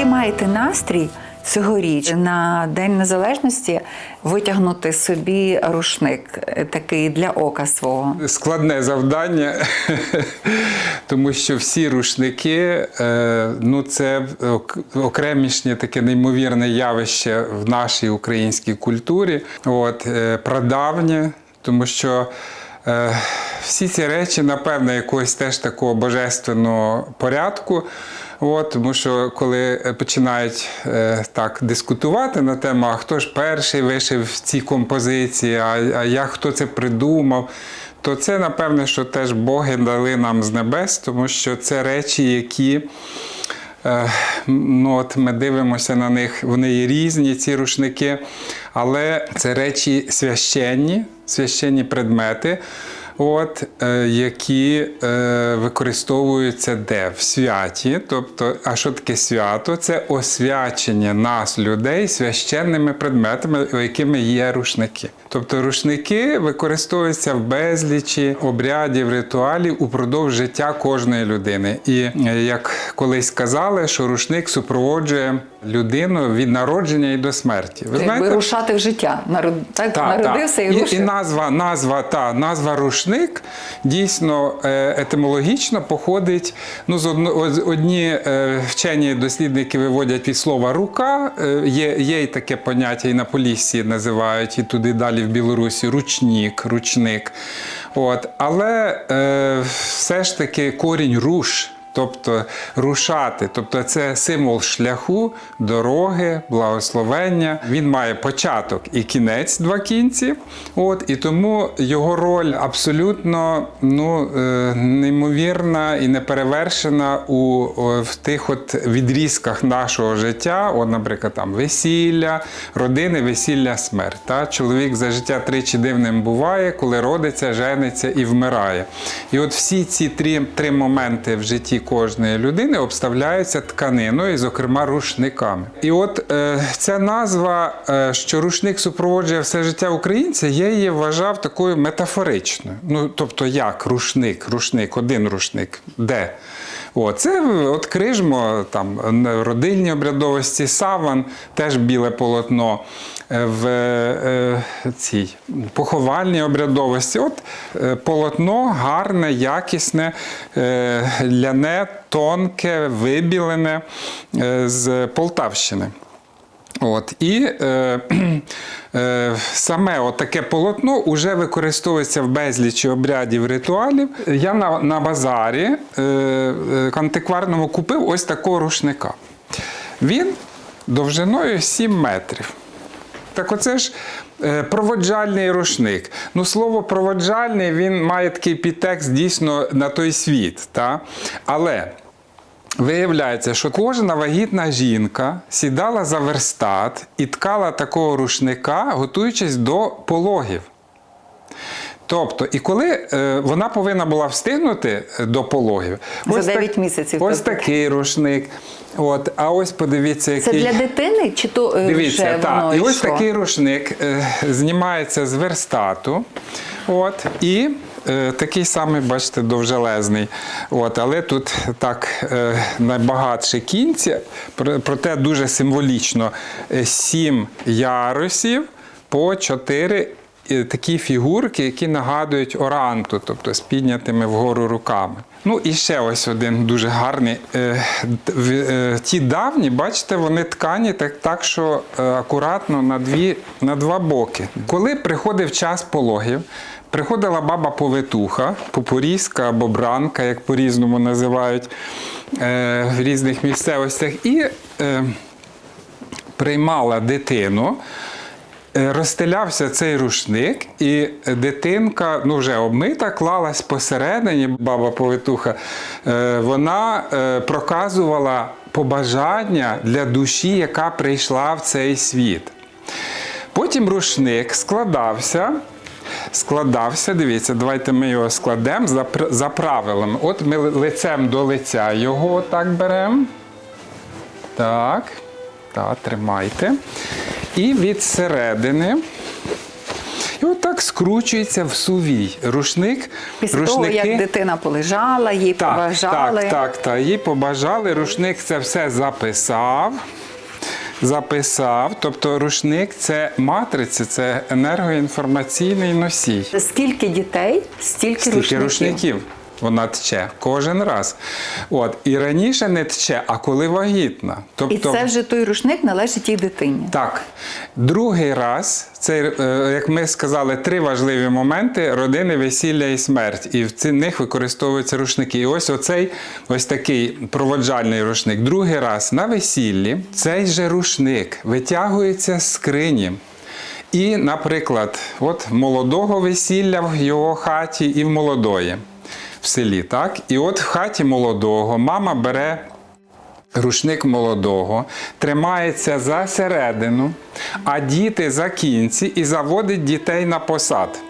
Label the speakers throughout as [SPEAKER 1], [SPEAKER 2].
[SPEAKER 1] який маєте настрій цьогоріч на День Незалежності витягнути собі рушник е, такий для ока свого?
[SPEAKER 2] Складне завдання, тому що всі рушники е, ну це окремішнє таке неймовірне явище в нашій українській культурі. От, е, прадавнє, тому що всі ці речі, напевно, якогось теж такого божественного порядку. От, тому що коли починають е, так дискутувати на тему, а хто ж перший вишив ці композиції, а, а як хто це придумав, то це напевне, що теж Боги дали нам з небес, тому що це речі, які. Е, Ну, от ми дивимося на них, вони є різні, ці рушники, але це речі священні, священні предмети, от, е, які е, використовуються де? В святі. Тобто, а що таке свято? Це освячення нас, людей, священними предметами, якими є рушники. Тобто рушники використовуються в безлічі обрядів, ритуалів упродовж життя кожної людини. І е, як колись казали, що рушник супроводжує людину від народження і до смерті. Ви
[SPEAKER 1] Якби рушати в життя. Народ... Так,
[SPEAKER 2] та,
[SPEAKER 1] народився
[SPEAKER 2] та.
[SPEAKER 1] і рушив.
[SPEAKER 2] І, і назва, назва, та, назва рушник дійсно е, етимологічно походить. Ну, з одні е, вчені дослідники виводять від слова рука. Е, є, є й таке поняття, і на Поліссі називають, і туди далі в Білорусі ручник, ручник. От. Але все ж таки корінь руш. Тобто рушати, тобто це символ шляху, дороги, благословення. Він має початок і кінець, два кінці. От, і тому його роль абсолютно ну, е, неймовірна і неперевершена у, в тих от відрізках нашого життя. От, наприклад, там весілля, родини, весілля, смерть. Та? Чоловік за життя тричі дивним буває, коли родиться, жениться і вмирає. І от всі ці три, три моменти в житті кожної людини обставляються тканиною, зокрема, рушниками. І от е, ця назва, е, що рушник супроводжує все життя українця, я її вважав такою метафоричною. Ну, тобто, як рушник, рушник, один рушник, де? О, це от крижмо, там родильні обрядовості, саван, теж біле полотно. Е, В е, цій поховальній обрядовості. От е, полотно гарне, якісне, е, ляне, тонке, вибілене е, з Полтавщини. От, і е, е, саме от таке полотно вже використовується в безлічі обрядів ритуалів. Я на, на базарі е, е, антикварному купив ось такого рушника. Він довжиною 7 метрів. Так оце ж е, проводжальний рушник. Ну, слово проводжальний він має такий підтекст дійсно на той світ. Та? Але виявляється, що кожна вагітна жінка сідала за верстат і ткала такого рушника, готуючись до пологів. Тобто, і коли е, вона повинна була встигнути е, до пологів,
[SPEAKER 1] За 9 місяців,
[SPEAKER 2] Ось
[SPEAKER 1] тобто.
[SPEAKER 2] такий рушник. От, а ось подивіться, який.
[SPEAKER 1] Це для дитини чи то е,
[SPEAKER 2] Дивіться,
[SPEAKER 1] вже
[SPEAKER 2] так.
[SPEAKER 1] воно
[SPEAKER 2] І ось такий рушник е, знімається з верстату. От, і такий самий, бачите, довжелезний. От, але тут так е, найбагатші кінці, проте дуже символічно. Е, Сім ярусів по чотири е, такі фігурки, які нагадують оранту, тобто з піднятими вгору руками. Ну і ще ось один дуже гарний. Е, е, Ті давні, бачите, вони ткані так, так що е, акуратно на, дві, на два боки. Коли приходив час пологів, приходила баба повитуха, попорізка або бранка, як по-різному називають е, в різних місцевостях, і е, приймала дитину. Е, Розстелявся цей рушник, і дитинка, ну вже обмита, клалась посередині, баба повитуха. Вона проказувала побажання для душі, яка прийшла в цей світ. Потім рушник складався. Складався, дивіться, давайте ми його складемо за, за правилами. От ми лицем до лиця його так беремо. Так, так, тримайте. І від середини. І отак скручується в сувій. Рушник,
[SPEAKER 1] Після того, як дитина полежала, їй
[SPEAKER 2] так,
[SPEAKER 1] побажали.
[SPEAKER 2] Так, так, так. Їй побажали. Рушник це все записав. Записав. Тобто рушник це матриця, це енергоінформаційний носій.
[SPEAKER 1] Скільки дітей, стільки,
[SPEAKER 2] Стільки
[SPEAKER 1] рушників.
[SPEAKER 2] рушників. Вона тче кожен раз. От. І раніше не тче, а коли вагітна.
[SPEAKER 1] І
[SPEAKER 2] Тобто,
[SPEAKER 1] це вже той рушник належить тій дитині.
[SPEAKER 2] так, другий раз, це, е, як ми сказали, три важливі моменти родини, весілля і смерть. І в них використовуються рушники. І ось оцей ось такий проводжальний рушник. Другий раз на весіллі цей же рушник витягується з скрині. І, наприклад, от молодого весілля в його хаті і в молодої в селі. так? І от в хаті молодого мама бере Рушник молодого тримається за середину, а діти за кінці і заводить дітей на посад.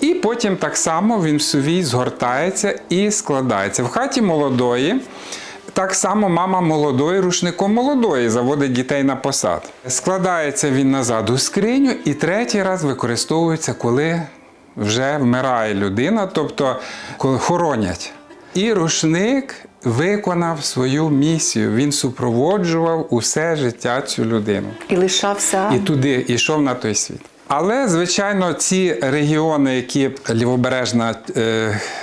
[SPEAKER 2] І потім так само він в сувій згортається і складається. В хаті молодої так само мама молодої рушником молодої заводить дітей на посад. Складається він назад у скриню і третій раз використовується, коли вже вмирає людина, тобто хоронять. І рушник виконав свою місію. Він супроводжував усе життя цю людину.
[SPEAKER 1] І лишався
[SPEAKER 2] І туди йшов на той світ. Але, звичайно, ці регіони, які лівобережна е,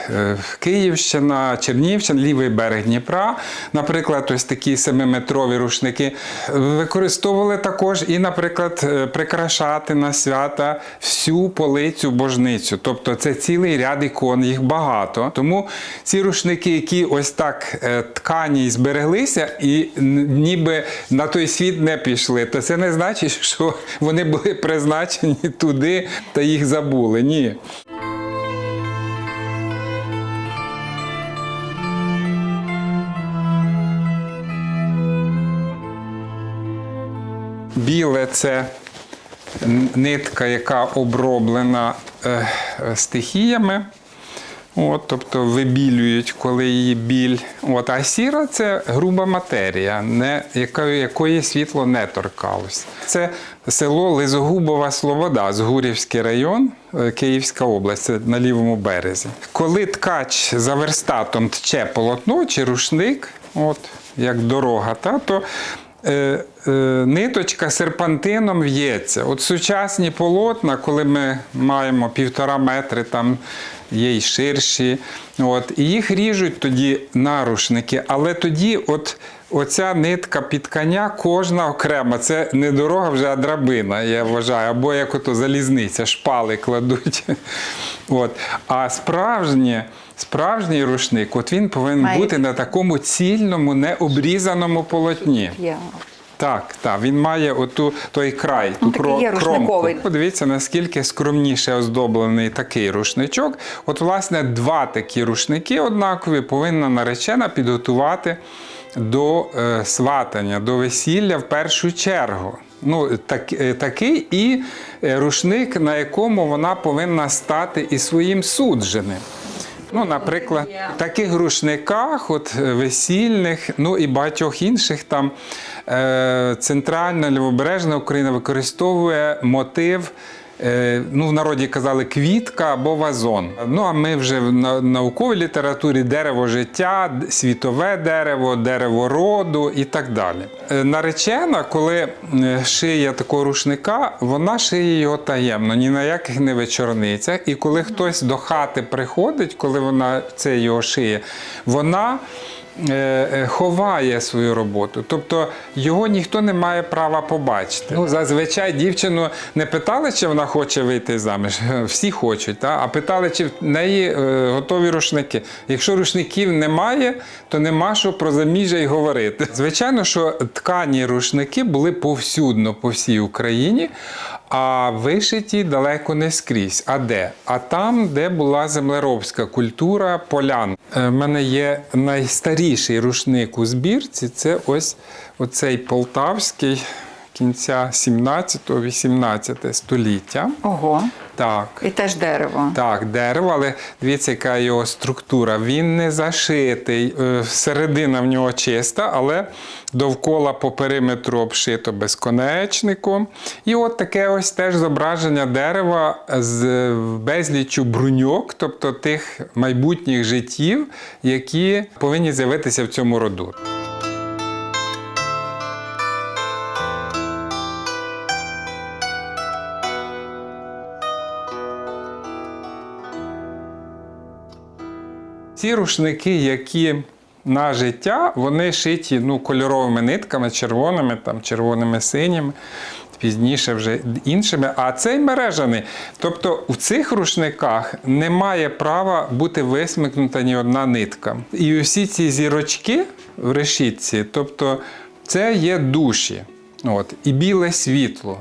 [SPEAKER 2] е, Київщина, Чернівщина, лівий берег Дніпра, наприклад, ось такі семиметрові рушники, використовували також і, наприклад, е, прикрашати на свята всю полицю божницю. Тобто це цілий ряд ікон, їх багато. Тому ці рушники, які ось так ткані збереглися, і ніби на той світ не пішли, то це не значить, що вони були призначені туди та їх забули. Ні. Біле це нитка, яка оброблена е, стихіями. От, тобто вибілюють, коли її біль. От, а сіра це груба матерія, не, якої, якої світло не торкалось. Це село Лизогубова Слобода, Згурівський район, е, Київська область, це на лівому березі. Коли ткач за верстатом тче полотно чи рушник, от, як дорога, та, то е, е, ниточка серпантином в'ється. От сучасні полотна, коли ми маємо півтора метри, там є й ширші, от, і їх ріжуть тоді нарушники, але тоді от. Оця нитка під коня кожна окрема. Це не дорога вже, а драбина, я вважаю, або як ото залізниця, шпали кладуть. От. А справжнє, справжній рушник, от він повинен
[SPEAKER 1] Має-
[SPEAKER 2] бути на такому цільному, необрізаному полотні. Так, так, він має оту той край, ту
[SPEAKER 1] Ну, такий
[SPEAKER 2] кро-
[SPEAKER 1] є
[SPEAKER 2] кромку. Подивіться, наскільки скромніше оздоблений такий рушничок. От, власне, два такі рушники однакові повинна наречена підготувати до е, сватання, до весілля в першу чергу. Ну, так, е, такий і е, рушник, на якому вона повинна стати і своїм судженим. Ну, наприклад, в таких рушниках, от весільних, ну і багатьох інших там е, центральна лівобережна Україна використовує мотив. Е, Ну, в народі казали квітка або вазон. Ну а ми вже в науковій літературі дерево життя, світове дерево, дерево роду і так далі. Е, Наречена, коли е, шиє такого рушника, вона шиє його таємно, ні на яких не вечорницях. І коли хтось до хати приходить, коли вона це його шиє, вона ховає свою роботу. Тобто його ніхто не має права побачити. Ну, зазвичай дівчину не питали, чи вона хоче вийти заміж. Всі хочуть, та? а питали, чи в неї е, готові рушники. Якщо рушників немає, то нема що про заміжжя й говорити. Звичайно, що ткані рушники були повсюдно по всій Україні. А вишиті далеко не скрізь. А де? А там, де була землеробська культура полян. У мене є найстаріший рушник у збірці. Це ось оцей полтавський кінця 17-18 століття.
[SPEAKER 1] Ого.
[SPEAKER 2] Так.
[SPEAKER 1] І теж дерево.
[SPEAKER 2] Так, дерево, але дивіться, яка його структура. Він не зашитий. е, Середина в нього чиста, але довкола по периметру обшито безконечником. І от таке ось теж зображення дерева з е, безліччю бруньок, тобто тих майбутніх життів, які повинні з'явитися в цьому роду. Ці рушники, які на життя, вони шиті ну, кольоровими нитками, червоними, там, червоними синіми, пізніше вже іншими. А цей мережаний. Тобто у цих рушниках немає права бути висмикнута ні одна нитка. І усі ці зірочки в решітці, тобто це є душі. От, і біле світло.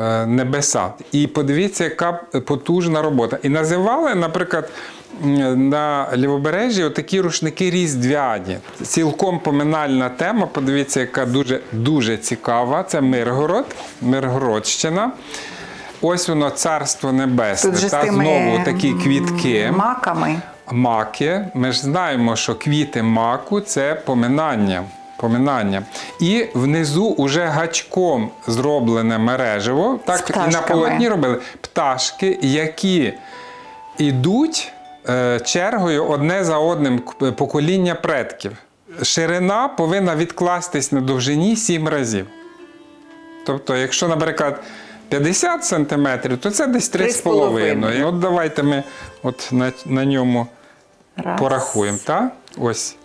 [SPEAKER 2] е, Небеса. І подивіться, яка потужна робота. І називали, наприклад, на лівобережжі отакі рушники різдвяні. Цілком поминальна тема. Подивіться, яка дуже, дуже цікава. Це Миргород, Миргородщина. Ось воно царство небесне.
[SPEAKER 1] Тут же з тими
[SPEAKER 2] знову такі квітки.
[SPEAKER 1] маками.
[SPEAKER 2] Маки. Ми ж знаємо, що квіти маку це поминання. Поминання. І внизу уже гачком зроблене мережево. Так і на полотні робили пташки, які йдуть чергою одне за одним покоління предків. Ширина повинна відкластись на довжині 7 разів. Тобто, якщо, наприклад, 50 см, то це десь 3,5.
[SPEAKER 1] 3,5.
[SPEAKER 2] І От давайте ми от на, на ньому
[SPEAKER 1] Раз.
[SPEAKER 2] порахуємо. Так? Ось.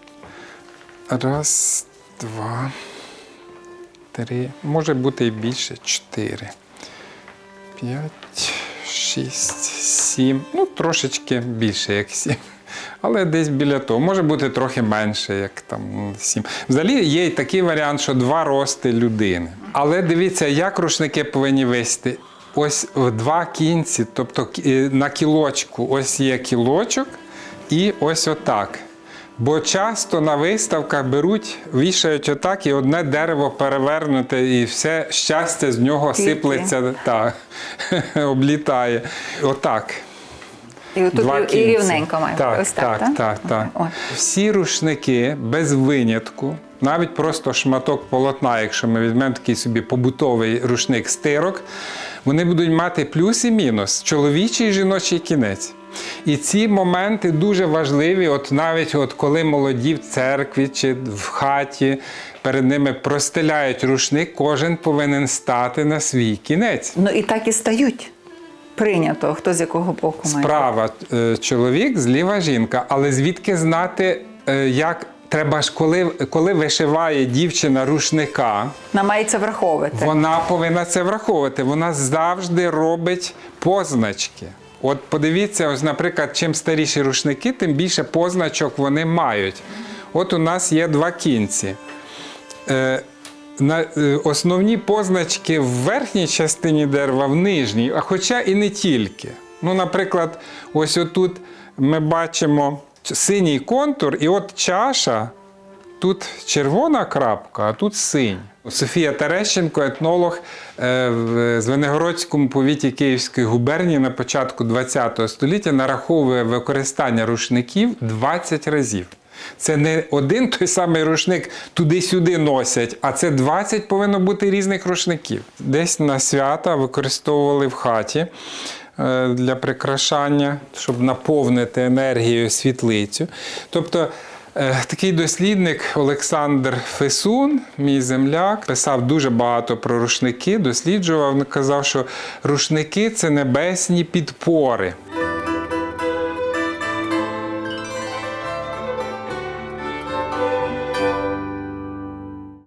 [SPEAKER 2] Раз, два, три. Може бути і більше. Чотири. П'ять, шість, сім. Ну, трошечки більше, як сім. Але десь біля того. Може бути трохи менше, як там ну, сім. Взагалі є і такий варіант, що два рости людини. Але дивіться, як рушники повинні висіти. Ось в два кінці, тобто на кілочку, ось є кілочок, і ось отак. Бо часто на виставках беруть, вішають отак, і одне дерево перевернуте, і все щастя з нього
[SPEAKER 1] Тільки.
[SPEAKER 2] сиплеться, так, облітає. Отак.
[SPEAKER 1] І отут
[SPEAKER 2] Два
[SPEAKER 1] і рівненько має.
[SPEAKER 2] Так,
[SPEAKER 1] Ось так,
[SPEAKER 2] так, так, так.
[SPEAKER 1] Ой.
[SPEAKER 2] Всі рушники без винятку, навіть просто шматок полотна, якщо ми візьмемо такий собі побутовий рушник стирок, вони будуть мати плюс і мінус чоловічий і жіночий кінець. І ці моменти дуже важливі, от навіть от коли молоді в церкві чи в хаті перед ними простеляють рушник, кожен повинен стати на свій кінець.
[SPEAKER 1] Ну і так і стають. Прийнято, хто з якого боку має.
[SPEAKER 2] Справа е, чоловік, зліва жінка. Але звідки знати, е, як треба ж, коли, коли вишиває дівчина рушника,
[SPEAKER 1] Нам мається враховувати.
[SPEAKER 2] вона повинна це враховувати. Вона завжди робить позначки. От подивіться, ось, наприклад, чим старіші рушники, тим більше позначок вони мають. От у нас є два кінці. Е, е, основні позначки в верхній частині дерева, в нижній, а хоча і не тільки. Ну, наприклад, ось отут ми бачимо синій контур, і от чаша, тут червона крапка, а тут синь. Софія Терещенко, етнолог е, в Звенигородському повіті Київської губернії на початку ХХ століття нараховує використання рушників 20 разів. Це не один той самий рушник туди-сюди носять, а це 20 повинно бути різних рушників. Десь на свята використовували в хаті е, для прикрашання, щоб наповнити енергією світлицю. Тобто е, такий дослідник Олександр Фесун, мій земляк, писав дуже багато про рушники, досліджував, казав, що рушники це небесні підпори.